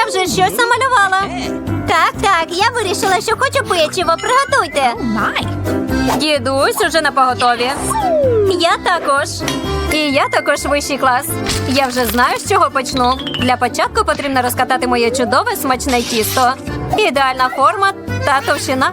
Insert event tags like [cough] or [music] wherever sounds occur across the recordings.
я вже щось намалювала. Так, так, я вирішила, що хочу печиво. Приготуйте. Дідусь уже на поготові. Я також. І я також вищий клас. Я вже знаю, з чого почну. Для початку потрібно розкатати моє чудове смачне тісто. Ідеальна форма та товщина.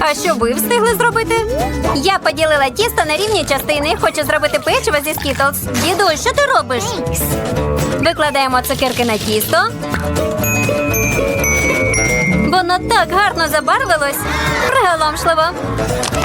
А що ви встигли зробити? Я поділила тісто на рівні частини. Хочу зробити печиво зі скітлз. Дідусь, що ти робиш? Викладаємо цукерки на тісто. Воно так гарно забарвилось. Приголомшливо.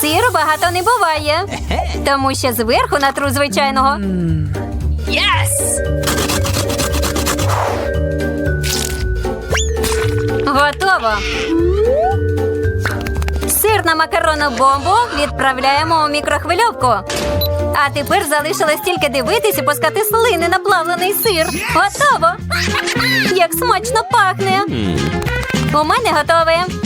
Сиру багато не буває, тому що зверху натру звичайного. Готово. Сир на макаронну бомбу відправляємо у мікрохвильовку. А тепер залишилось тільки дивитись і пускати слини на плавлений сир. Готово! Як смачно пахне! У мене готове.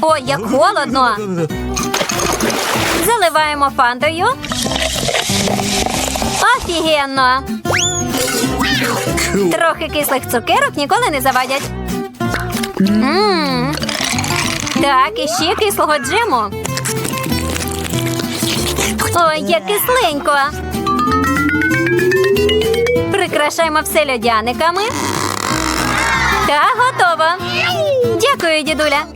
Ой, як холодно. Заливаємо фантою. Офігенно. Трохи кислих цукерок ніколи не завадять. Мм. Так, і ще кислого джему. Ой, як кисленько. Прикрашаємо все льодяниками. Та готово. Дякую, дідуля.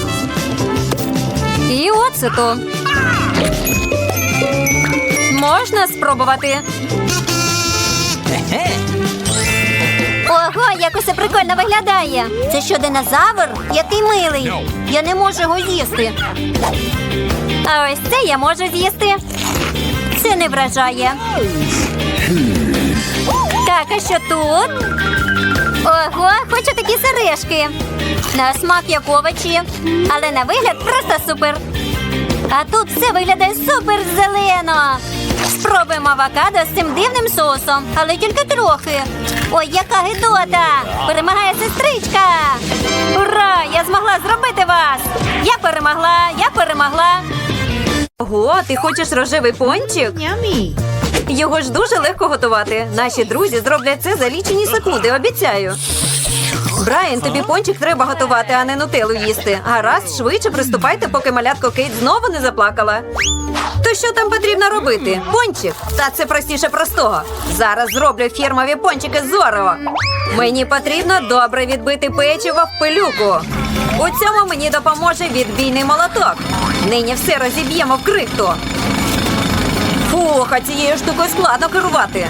І оцету. Можна спробувати. Ого, як усе прикольно виглядає. Це що, динозавр? Який милий. Я не можу його їсти. А ось це я можу з'їсти. Це не вражає. Так, а що тут? Ого, хочу такі сережки. На смак як овочі, але на вигляд просто супер. А тут все виглядає супер зелено. Спробуємо авокадо з цим дивним соусом, але тільки трохи. Ой, яка гидота! Перемагає сестричка! Ура! Я змогла зробити вас! Я перемогла! Я перемогла! Ого, ти хочеш рожевий пончик? Його ж дуже легко готувати. Наші друзі зроблять це за лічені секунди, обіцяю. Брайан, тобі пончик треба готувати, а не нутелу їсти. Гаразд, швидше приступайте, поки малятко Кейт знову не заплакала. То що там потрібно робити? Пончик? Та це простіше простого. Зараз зроблю фірмові пончики з Орео. Мені потрібно добре відбити печиво в пилюку. У цьому мені допоможе відбійний молоток. Нині все розіб'ємо в крихту. Фух, а цією штукою складно керувати.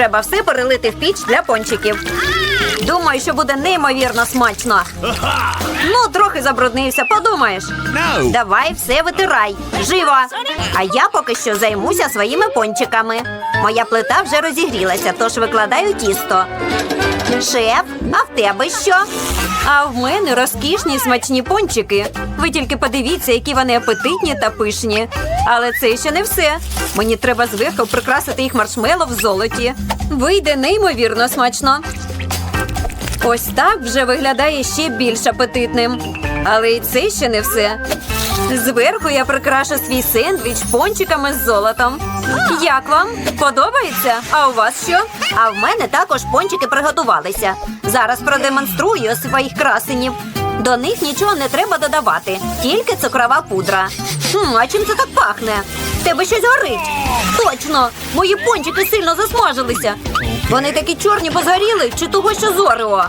Треба все перелити в піч для пончиків. Думаю, що буде неймовірно смачно. Ну, трохи забруднився, подумаєш. No. Давай все витирай. Живо! А я поки що займуся своїми пончиками. Моя плита вже розігрілася, тож викладаю тісто. Шеф, а в тебе що? А в мене розкішні смачні пончики. Ви тільки подивіться, які вони апетитні та пишні. Але це ще не все. Мені треба зверху прикрасити їх маршмело в золоті. Вийде неймовірно смачно. Ось так вже виглядає ще більш апетитним. Але і це ще не все. Зверху я прикрашу свій сендвіч пончиками з золотом. Як вам? Подобається? А у вас що? А в мене також пончики приготувалися. Зараз продемонструю своїх красенів. До них нічого не треба додавати, тільки цукрова пудра. Хм, а чим це так пахне? Тебе щось горить. Точно, мої пончики сильно засмажилися. Вони такі чорні, бо згоріли, чи того, що зорео.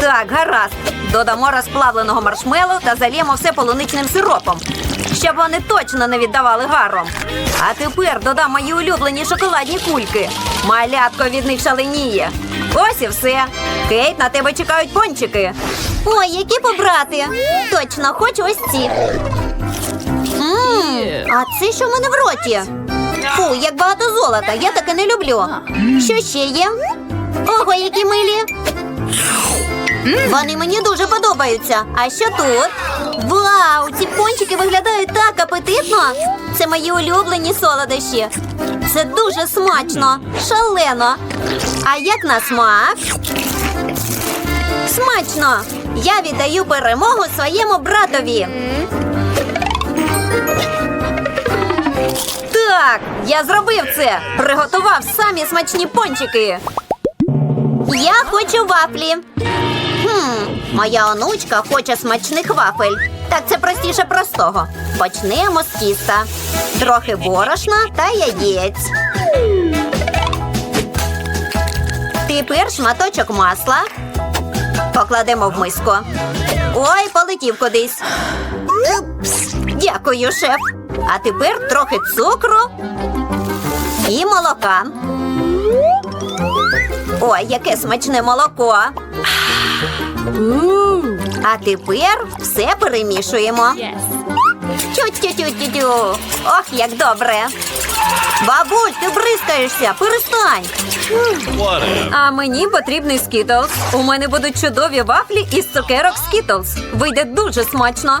Так, гаразд. Додамо розплавленого маршмелу та залємо все полуничним сиропом, щоб вони точно не віддавали гаром. А тепер додам мої улюблені шоколадні кульки. Малятко від них шаленіє. Ось і все. Кейт, на тебе чекають пончики. Ой, які побрати. Точно, хочу ось ці. Ммм, а це що в мене в роті? Фу, як багато золота, я таке не люблю. Що ще є? Ого, які милі. Вони мені дуже подобаються. А що тут? Вау, ці пончики виглядають так апетитно. Це мої улюблені солодощі. Це дуже смачно, шалено. А як на смак? Смачно! Я віддаю перемогу своєму братові. Так, я зробив це. Приготував самі смачні пончики. Я хочу вафлі. Моя онучка хоче смачних вафель. Так це простіше простого. Почнемо з тіста. Трохи борошна та яєць. Тепер шматочок масла. Покладемо в миску. Ой, полетів кудись. Дякую, шеф. А тепер трохи цукру і молока. Ой, яке смачне молоко. А тепер все перемішуємо. Тю-тю-тю-тю-тю. Ох, як добре. Бабуль, ти бризкаєшся, перестань. А мені потрібний скітлс. У мене будуть чудові вафлі із цукерок скітлс. Вийде дуже смачно.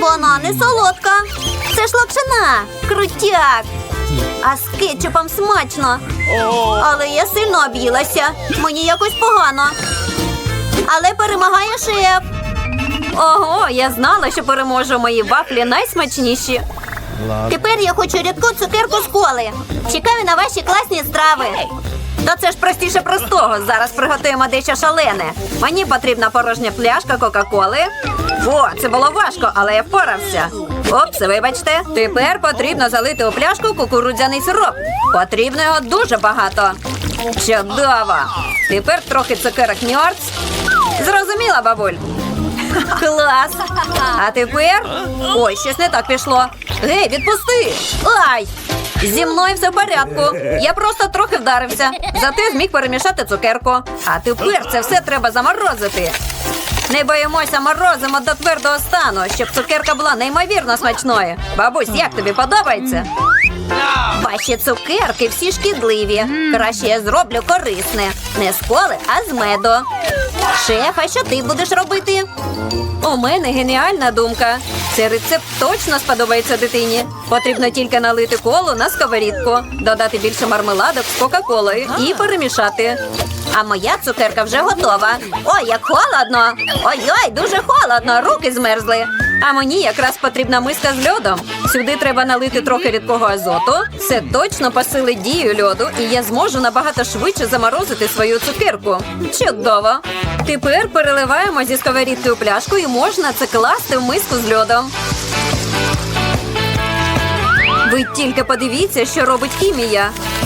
вона не солодка. Це ж локшина. Крутяк. А з кетчупом смачно. Але я сильно об'їлася. Мені якось погано. Але перемагає шеф. Ого, я знала, що переможу мої вафлі найсмачніші. Тепер я хочу рідку цукерку з коли. Чекаю на ваші класні страви. Та це ж простіше простого. Зараз приготуємо дещо шалене. Мені потрібна порожня пляшка Кока-Коли. О, це було важко, але я впорався. Опс, вибачте. Тепер потрібно залити у пляшку кукурудзяний сироп. Потрібно його дуже багато. Чудово! Тепер трохи цукерок Ньорц. Зрозуміла, бабуль? [laughs] Клас! А тепер. Ой, щось не так пішло. Гей, відпусти! Ай! Зі мною все в порядку. Я просто трохи вдарився. Зате зміг перемішати цукерку. А тепер це все треба заморозити. Не боїмося, морозимо до твердого стану, щоб цукерка була неймовірно смачною. Бабусь, як тобі подобається? Ваші цукерки всі шкідливі. Краще я зроблю корисне. Не з коли, а з меду. Шеф, а що ти будеш робити? У мене геніальна думка. Цей рецепт точно сподобається дитині. Потрібно тільки налити колу на сковорідку, додати більше мармеладок з кока-колою і перемішати. А моя цукерка вже готова. Ой, як холодно! Ой-ой, дуже холодно, руки змерзли. А мені якраз потрібна миска з льодом. Сюди треба налити трохи рідкого азоту. Це точно посилить дію льоду, і я зможу набагато швидше заморозити свою цукерку. Чудово! Тепер переливаємо зі сковорідки у пляшку і можна це класти в миску з льодом. Ви тільки подивіться, що робить хімія.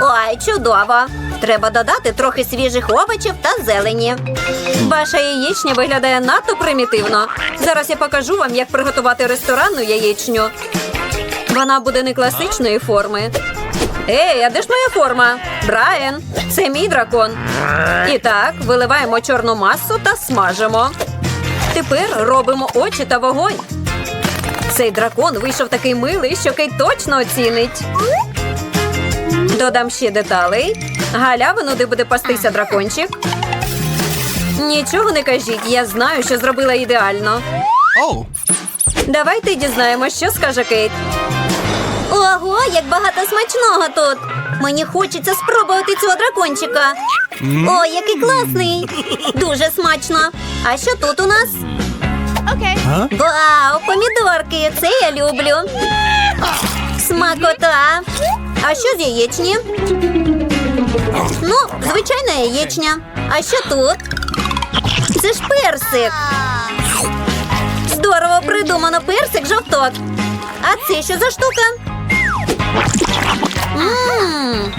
Ой, чудово. Треба додати трохи свіжих овочів та зелені. Ваша яєчня виглядає надто примітивно. Зараз я покажу вам, як приготувати ресторанну яєчню. Вона буде не класичної форми. Ей, а де ж моя форма? Брайан, це мій дракон. І так, виливаємо чорну масу та смажимо. Тепер робимо очі та вогонь. Цей дракон вийшов такий милий, що Кейт точно оцінить. Додам ще деталей. Галявину, де буде пастися дракончик. Нічого не кажіть, я знаю, що зробила ідеально. Oh. Давайте дізнаємось, що скаже Кейт. Ого, як багато смачного тут. Мені хочеться спробувати цього дракончика. Ой, який класний! Дуже смачно. А що тут у нас? Вау, помідорки! Це я люблю. Смакота. А що з яєчні? Ну, звичайна яєчня. А що тут? Це ж персик. Здорово придумано персик жовток. А це що за штука? Мм,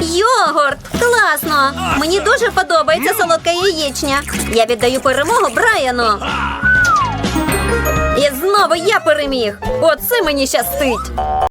Йогурт! Класно! Мені дуже подобається солодка яєчня. Я віддаю перемогу Брайану. І знову я переміг. Оце мені щастить.